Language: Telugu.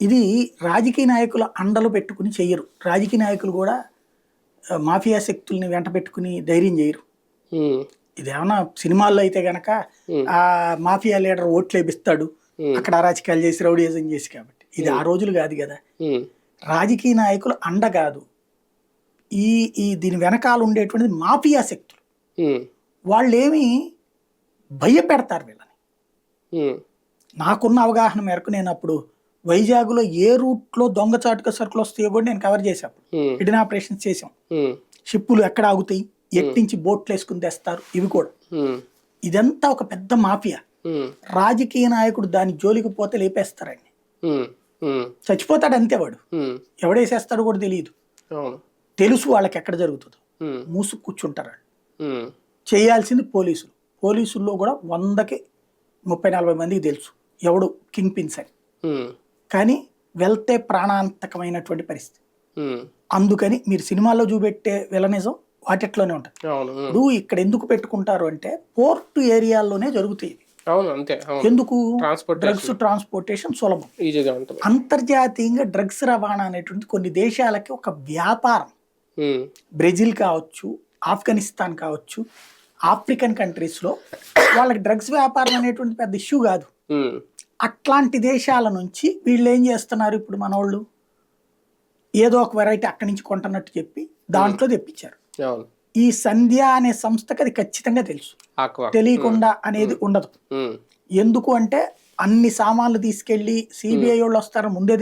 ఇది రాజకీయ నాయకుల అండలు పెట్టుకుని చెయ్యరు. రాజకీయ నాయకులు కూడా మాఫియా శక్తుల్ని వెంట పెట్టుకుని ధైర్యం చేయరు ఇదేమన్నా సినిమాల్లో అయితే గనక. ఆ మాఫియా లీడర్ ఓట్లు వేపిస్తాడు. Hmm. అక్కడ అరాచకాలు చేసి రౌడీజం చేసి కాబట్టి. ఇది ఆ రోజులు కాదు కదా. రాజకీయ నాయకులు అండ కాదు. ఈ ఈ దీని వెనకాల ఉండేటువంటిది మాఫియా శక్తులు. వాళ్ళేమి భయపెడతారు వీళ్ళని. నాకున్న అవగాహన మేరకు నేను అప్పుడు వైజాగ్లో ఏ రూట్లో దొంగచాటుక సరుకులు వస్తాయో కూడా నేను కవర్ చేశాను హిడెన్ ఆపరేషన్స్ చేసాం షిప్పులు ఎక్కడ ఆగుతాయి? ఎట్టించి బోట్లు వేసుకుని తెస్తారు? ఇవి కూడా. ఇదంతా ఒక పెద్ద మాఫియా. రాజకీయ నాయకుడు దాని జోలికి పోతే లేపేస్తారండి. చచ్చిపోతాడు అంతే వాడు. ఉమ్, ఎవడేసేస్తాడో కూడా తెలియదు తెలుసు వాళ్ళకి ఎక్కడ జరుగుతుందో. ఉమ్, మూసు కూర్చుంటారు చేయాల్సింది పోలీసులు. పోలీసుల్లో కూడా వందకి ముప్పై నలభై మందికి తెలుసు. ఎవడు కింగ్ పిన్స్ అని కానీ వెళ్తే ప్రాణాంతకమైనటువంటి పరిస్థితి. అందుకని మీరు సినిమాల్లో చూపెట్టే విలనిజం వాటిట్లోనే ఉంటుంది. ఇప్పుడు ఇక్కడ ఎందుకు పెట్టుకుంటారు అంటే పోర్టు ఏరియాల్లోనే జరుగుతాయి. అవును అంతే ఎందుకు? డ్రగ్స్ ట్రాన్స్పోర్టేషన్ సులభం. ఈజీగా ఉంటుంది. అంతర్జాతీయంగా డ్రగ్స్ రవాణా అనేటువంటి కొన్ని దేశాలకి ఒక వ్యాపారం. బ్రెజిల్ కావచ్చు ఆఫ్ఘనిస్తాన్ కావచ్చు ఆఫ్రికన్ కంట్రీస్లో వాళ్ళకి డ్రగ్స్ వ్యాపారం అనేటువంటి పెద్ద ఇష్యూ కాదు. ఉమ్, అట్లాంటి దేశాల నుంచి వీళ్ళు ఏం చేస్తున్నారు ఇప్పుడు మనోళ్ళు? ఏదో ఒక వెరైటీ అక్కడి నుంచి కొంటున్నట్టు చెప్పి దాంట్లో తెప్పించారు. ఈ సంధ్య అనే సంస్థకి అది ఖచ్చితంగా తెలుసు. ఆక్వా. తెలియకుండా అనేది ఉండదు. ఉమ్, ఎందుకు అంటే అన్ని సామాన్లు తీసుకెళ్ళి సిబిఐ వాళ్ళు వస్తారు ముందే